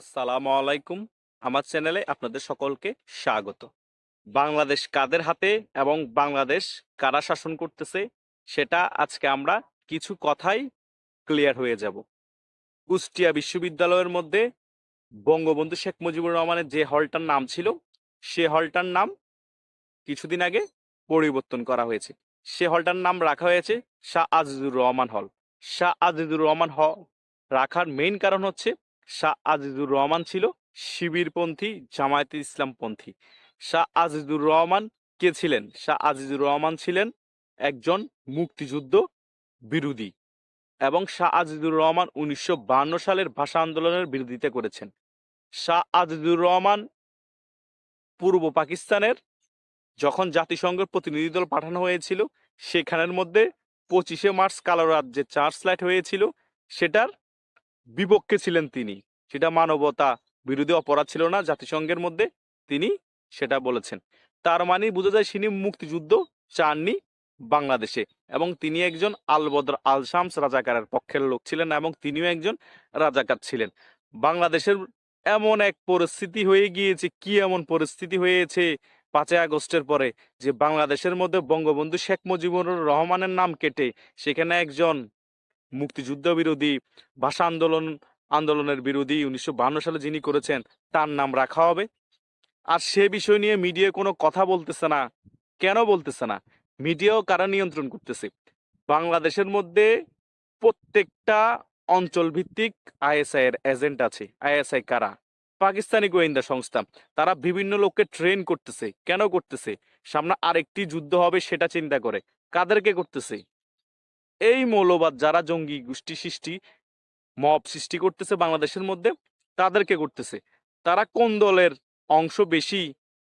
আসসালামু আলাইকুম আমার চ্যানেলে আপনাদের সকলকে স্বাগত। বাংলাদেশ কাদের হাতে এবং বাংলাদেশ কারা শাসন করতেছে সেটা আজকে আমরা কিছু কথাই ক্লিয়ার হয়ে যাব। কুষ্টিয়া বিশ্ববিদ্যালয়ের মধ্যে বঙ্গবন্ধু শেখ মুজিবুর রহমানের যে হলটার নাম ছিল, সে হলটার নাম কিছুদিন আগে পরিবর্তন করা হয়েছে। সে হলটার নাম রাখা হয়েছে শাহ আজিজুর রহমান হল। শাহ আজিজুর রহমান হল রাখার মেইন কারণ হচ্ছে শাহ আজিজুর রহমান ছিল শিবিরপন্থী, জামায়াতে ইসলামপন্থী। শাহ আজিজুর রহমান কে ছিলেন? শাহ আজিজুর রহমান ছিলেন একজন মুক্তিযুদ্ধ বিরোধী এবং শাহ আজিজুর রহমান উনিশশো সালের ভাষা আন্দোলনের বিরোধিতা করেছেন। শাহ আজিজুর রহমান পূর্ব পাকিস্তানের যখন জাতিসংঘের প্রতিনিধি দল পাঠানো হয়েছিল, সেখানের মধ্যে পঁচিশে মার্চ কালো যে চার্জ লাইট হয়েছিল। সেটার বিপক্ষে ছিলেন তিনি। সেটা মানবতা বিরোধী অপরাধ ছিল না, জাতিসংঘের মধ্যে তিনি সেটা বলেছেন। তার মানে বোঝা যায় তিনি মুক্তিযুদ্ধ চাননি বাংলাদেশে এবং তিনি একজন আলবদর আল শামস রাজাকারের পক্ষের লোক ছিলেন এবং তিনিও একজন রাজাকার ছিলেন। বাংলাদেশের এমন এক পরিস্থিতি হয়ে গিয়েছে, কি এমন পরিস্থিতি হয়েছে পাঁচই আগস্টের পরে যে বাংলাদেশের মধ্যে বঙ্গবন্ধু শেখ মুজিবুর রহমানের নাম কেটে সেখানে একজন মুক্তিযুদ্ধ বিরোধী ভাষা আন্দোলন, আন্দোলনের বিরোধী উনিশশো সালে যিনি করেছেন, তার নাম রাখা হবে। আর সে বিষয় নিয়ে মিডিয়া কোনো কথা বলতেছে না, কেন বলতেছে না? মিডিয়াও কারা নিয়ন্ত্রণ করতেছে? বাংলাদেশের মধ্যে প্রত্যেকটা অঞ্চল ভিত্তিক আইএসআই এর এজেন্ট আছে। আইএসআই কারা? পাকিস্তানি গোয়েন্দা সংস্থা। তারা বিভিন্ন লোককে ট্রেন করতেছে। কেন করতেছে? সামনে আরেকটি যুদ্ধ হবে, সেটা চিন্তা করে। কাদেরকে করতেছে? এই মৌলবাদ যারা জঙ্গি গোষ্ঠী সৃষ্টি, মব সৃষ্টি করতেছে বাংলাদেশের মধ্যে, তাদেরকে করতেছে। তারা কোন দলের অংশ বেশি,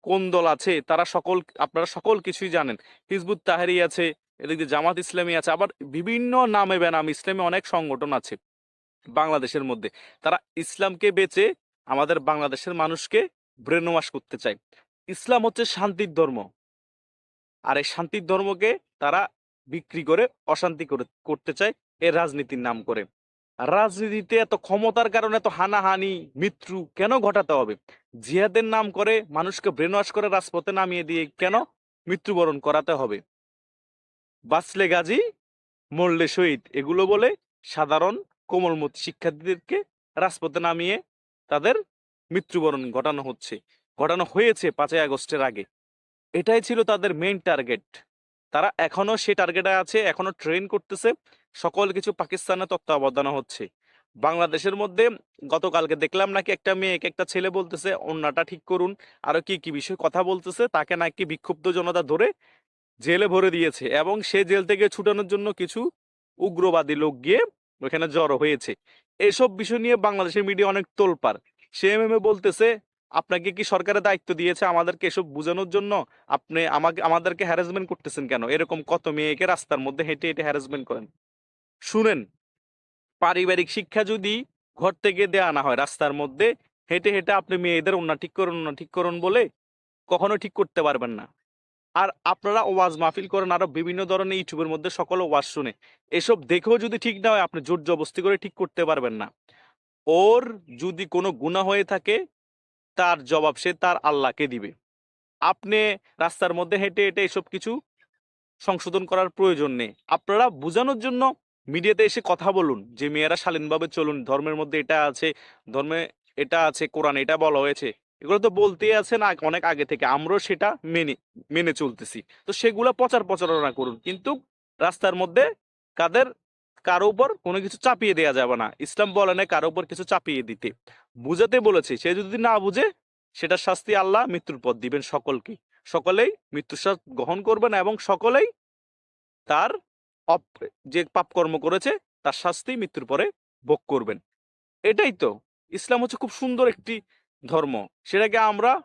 কোন দল আছে, তারা সকল, আপনারা সকল কিছুই জানেন। হিজবুত তাহারি আছে, এদিকে জামাত ইসলামী আছে, আবার বিভিন্ন নামে বেনাম ইসলামী অনেক সংগঠন আছে বাংলাদেশের মধ্যে। তারা ইসলামকে বেচে আমাদের বাংলাদেশের মানুষকে ব্রেন ওয়াশ করতে চায়। ইসলাম হচ্ছে শান্তির ধর্ম। আর এই শান্তির ধর্মকে তারা বিক্রি করে অশান্তি করে, করতে চায় এর রাজনীতির নাম করে। রাজনীতিতে এত ক্ষমতার কারণে এত হানাহানি, মৃত্যু কেন ঘটাতে হবে? জিহাদের নাম করে মানুষকে ব্রেন ওয়াশ করে রাজপথে নামিয়ে দিয়ে কেন মৃত্যুবরণ করাতে হবে? বাঁচলে গাজী মরলে শহীদ, এগুলো বলে সাধারণ কোমলমতি শিক্ষার্থীদেরকে রাজপথে নামিয়ে তাদের মৃত্যুবরণ ঘটানো হচ্ছে, ঘটানো হয়েছে পাঁচই আগস্টের আগে। এটাই ছিল তাদের মেইন টার্গেট তারা এখনও সেই টার্গেটে আছে, এখনও ট্রেন করতেছে। সকল কিছু পাকিস্তানের তত্ত্বাবধানে হচ্ছে। বাংলাদেশের মধ্যে গতকালকে দেখলাম নাকি একটা মেয়ে একটা ছেলে বলতেছে, অন্যটা ঠিক করুন। আরও কি কি বিষয় কথা বলতেছে, তাকে নাকি বিক্ষুব্ধ জনতা ধরে জেলে ভরে দিয়েছে এবং সে জেল থেকে ছুটানোর জন্য কিছু উগ্রবাদী লোক গিয়ে ওখানে জড়ো হয়েছে। এসব বিষয় নিয়ে বাংলাদেশের মিডিয়া অনেক তোলপার সে এমএমএ বলতেছে আপনাকে কি সরকারের দায়িত্ব দিয়েছে আমাদেরকে এসব বোঝানোর জন্য? আপনি আমাকে, আমাদেরকে হ্যারাসমেন্ট করতেছেন কেন? এরকম কত মেয়েকে রাস্তার মধ্যে হেঁটে হেঁটে হ্যারাসমেন্ট করেন? শুনেন, পারিবারিক শিক্ষা যদি ঘর থেকে দেয়া না হয় রাস্তার মধ্যে, হেঁটে হেঁটে আপনি মেয়েদের অন্য ঠিক করুন অন্য ঠিক করুন বলে কখনো ঠিক করতে পারবেন না। আর আপনারা ওয়াজ মাহফিল করেন, আরও বিভিন্ন ধরনের ইউটিউবের মধ্যে সকল ওয়াজ শুনে। এসব দেখেও যদি ঠিক না হয়, আপনি জোর জবস্তি করে ঠিক করতে পারবেন না। ওর যদি কোনো গুণা হয়ে থাকে তার জবাব সে তার আল্লাহকে দিবে। আপনি রাস্তার মধ্যে হেঁটে হেঁটে এসব কিছু সংশোধন করার প্রয়োজন নেই। আপনারা বোঝানোর জন্য মিডিয়াতে এসে কথা বলুন, যে মেয়েরা শালীনভাবে চলুন, ধর্মের মধ্যে এটা আছে, ধর্মে এটা আছে, কোরআন এটা বলা হয়েছে। এগুলো তো বলতেই আছে না, অনেক আগে থেকে। আমরাও সেটা মেনে মেনে চলতেছি। তো সেগুলো প্রচার প্রচারণা করুন। কিন্তু রাস্তার মধ্যে কাদের, কারও উপর কোনো কিছু চাপিয়ে দেওয়া যাবে না। ইসলাম বলে না কারও উপর কিছু চাপিয়ে দিতে। বুঝাতে বলেছে, সে যদি না বুঝে সেটার শাস্তি আল্লাহ মৃত্যুর পথ দিবেন সকলকে। সকলেই মৃত্যুর স্বাদ গ্রহণ করবেন এবং সকলেই তার অপ- যে পাপ কর্ম করেছে, তার শাস্তি মৃত্যুর পরে ভোগ করবেন। এটাই তো। ইসলাম হচ্ছে খুব সুন্দর একটি ধর্ম। সেটাকে আমরা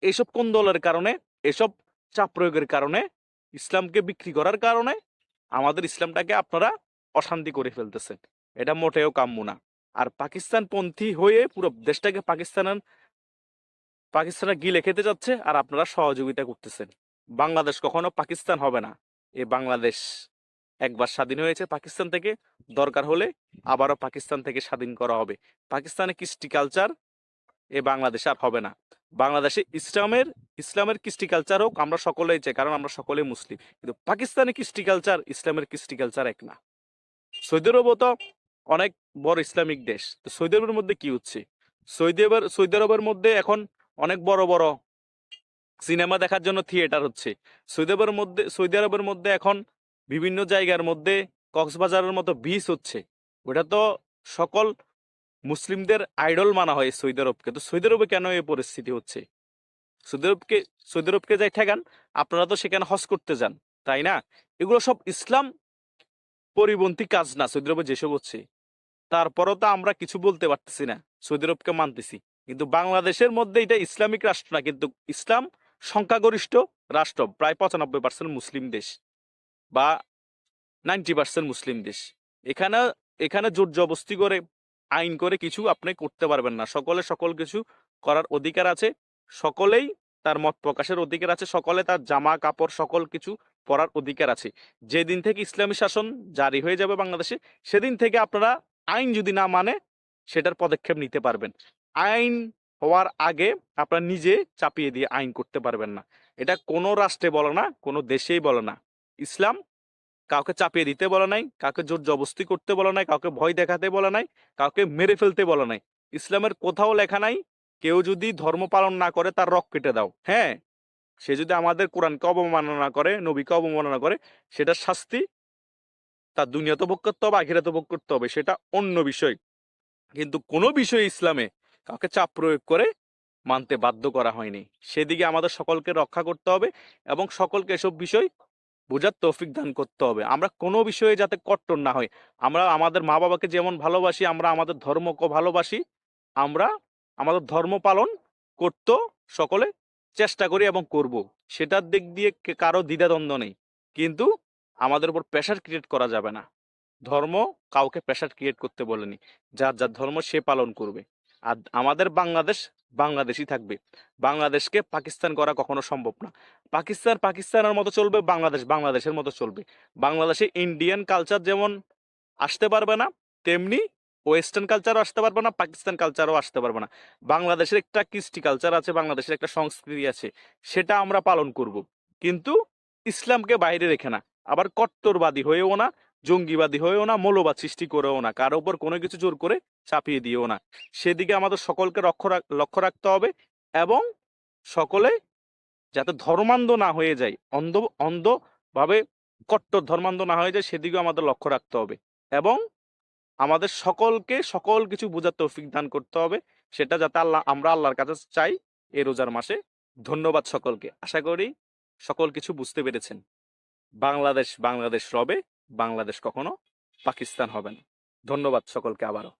এসব কোন দলের কারণে, এসব চাপ প্রয়োগের কারণে, ইসলামকে বিক্রি করার কারণে আমাদের ইসলামটাকে আপনারা অশান্তি করে ফেলতেছেন। এটা মোটেও কাম্য না। আর পাকিস্তান পন্থী হয়ে পুরো দেশটাকে পাকিস্তানের পাকিস্তানে গিলে খেতে যাচ্ছে আর আপনারা সহযোগিতা করতেছেন। বাংলাদেশ কখনো পাকিস্তান হবে না। এ বাংলাদেশ একবার স্বাধীন হয়েছে পাকিস্তান থেকে, দরকার হলে আবারও পাকিস্তান থেকে স্বাধীন করা হবে। পাকিস্তানে কৃষ্টি কালচার এ বাংলাদেশে আর হবে না। বাংলাদেশে ইসলামের ইসলামের কৃষ্টি কালচার হোক, আমরা সকলেই চাই, কারণ আমরা সকলেই মুসলিম। কিন্তু পাকিস্তানে কৃষ্টি কালচার ইসলামের কৃষ্টি কালচার এক না। সৌদি আরবও তো অনেক বড় ইসলামিক দেশ। তো সৌদি আরবের মধ্যে কি হচ্ছে? সৌদি আরবের সৌদি আরবের মধ্যে এখন অনেক বড় বড় সিনেমা দেখার জন্য থিয়েটার হচ্ছে। সৌদি আরবের মধ্যে, সৌদি আরবের মধ্যে এখন বিভিন্ন জায়গার মধ্যে কক্সবাজারের মতো বিচ হচ্ছে। ওটা তো সকল মুসলিমদের আইডল মানা হয় সৌদি আরবকে। তো সৌদি আরবে কেন এই পরিস্থিতি হচ্ছে? সৌদি আরবকে সৌদি আরবকে যাই ঠেকান, আপনারা তো সেখানে হজ করতে যান, তাই না? এগুলো সব ইসলাম পরিপন্থী কাজ না, সৌদি আরবে যেসব হচ্ছে। তারপরও তো আমরা কিছু বলতে পারতেছি না, সৌদি আরবকে মানতেছি। কিন্তু বাংলাদেশের মধ্যে এটা ইসলামিক রাষ্ট্র না, কিন্তু ইসলাম সংখ্যাগরিষ্ঠ রাষ্ট্র, প্রায় পঁচানব্বই পার্সেন্ট মুসলিম দেশ বা নাইনটি পার্সেন্ট মুসলিম দেশ। এখানে এখানে জোর জবস্তি করে, আইন করে কিছু আপনি করতে পারবেন না। সকলে সকল কিছু করার অধিকার আছে, সকলেই তার মত প্রকাশের অধিকার আছে, সকলে তার জামা কাপড় সকল কিছু পরার অধিকার আছে। যেদিন থেকে ইসলামী শাসন জারি হয়ে যাবে বাংলাদেশে, সেদিন থেকে আপনারা আইন যদি না মানে সেটার পদক্ষেপ নিতে পারবেন। আইন হওয়ার আগে আপনারা নিজে চাপিয়ে দিয়ে আইন করতে পারবেন না। এটা কোনো রাষ্ট্রে বলে না, কোনো দেশেই বলে না। ইসলাম কাউকে চাপিয়ে দিতে বলে নাই, কাউকে জোর জবস্তি করতে বলে নাই, কাউকে ভয় দেখাতে বলে নাই, কাউকে মেরে ফেলতে বলে নাই। ইসলামের কোথাও লেখা নাই, কেউ যদি ধর্ম পালন না করে তার রক কেটে দাও। হ্যাঁ সে যদি আমাদের কোরআনকে অবমাননা করে, নবীকে অবমাননা করে, সেটার শাস্তি তার দুনিয়াতে ভোগ করতে হবে আখিরাতে ভোগ করতে হবে, সেটা অন্য বিষয়। কিন্তু কোনো বিষয় ইসলামে কাউকে চাপ প্রয়োগ করে মানতে বাধ্য করা হয়নি। সেদিকে আমাদের সকলকে রক্ষা করতে হবে এবং সকলকে এসব বিষয় বোঝার তৌফিক দান করতে হবে। আমরা কোনো বিষয়ে যাতে কট্টর না হয় আমরা আমাদের মা বাবাকে যেমন ভালোবাসি, আমরা আমাদের ধর্মকে ভালোবাসি, আমরা আমাদের ধর্ম পালন করতে সকলে চেষ্টা করি এবং করব। সেটার দিক দিয়ে কারও দ্বিধাদ্বন্দ্ব নেই। কিন্তু আমাদের উপর প্রেশার ক্রিয়েট করা যাবে না। ধর্ম কাউকে প্রেশার ক্রিয়েট করতে বলেনি। যার যার ধর্ম সে পালন করবে। আর আমাদের বাংলাদেশ, বাংলাদেশই থাকবে। বাংলাদেশকে পাকিস্তান করা কখনো সম্ভব না। পাকিস্তান, পাকিস্তানের মতো চলবে, বাংলাদেশ, বাংলাদেশের মতো চলবে। বাংলাদেশে ইন্ডিয়ান কালচার যেমন আসতে পারবে না, তেমনি ওয়েস্টার্ন কালচারও আসতে পারবে না, পাকিস্তান কালচারও আসতে পারবে না। বাংলাদেশের একটা কৃষ্টি কালচার আছে, বাংলাদেশের একটা সংস্কৃতি আছে, সেটা আমরা পালন করব। কিন্তু ইসলামকে বাইরে রেখে না। আবার কট্টরবাদী হয়েও না, জঙ্গিবাদী হয়েও না, মৌলবাদ সৃষ্টি করেও না। কারও উপর কোনো কিছু জোর করে চাপিয়ে দিয়েও না। সেদিকে আমাদের সকলকে লক্ষ্য লক্ষ্য রাখতে হবে এবং সকলে যাতে ধর্মান্ধ না হয়ে যায়, অন্ধ, অন্ধভাবে কট্টর ধর্মান্ধ না হয়ে যায়, সেদিকেও আমাদের লক্ষ্য রাখতে হবে এবং আমাদের সকলকে সকল কিছু বোঝার তৌফিক দান করতে হবে। সেটা যাতে আল্লাহ, আমরা আল্লাহর কাছে চাই এই রোজার মাসে। ধন্যবাদ সকলকে। আশা করি সকল কিছু বুঝতে পেরেছেন। বাংলাদেশ বাংলাদেশ রবে বাংলাদেশ কখনো পাকিস্তান হবে না। ধন্যবাদ সকলকে আবারও।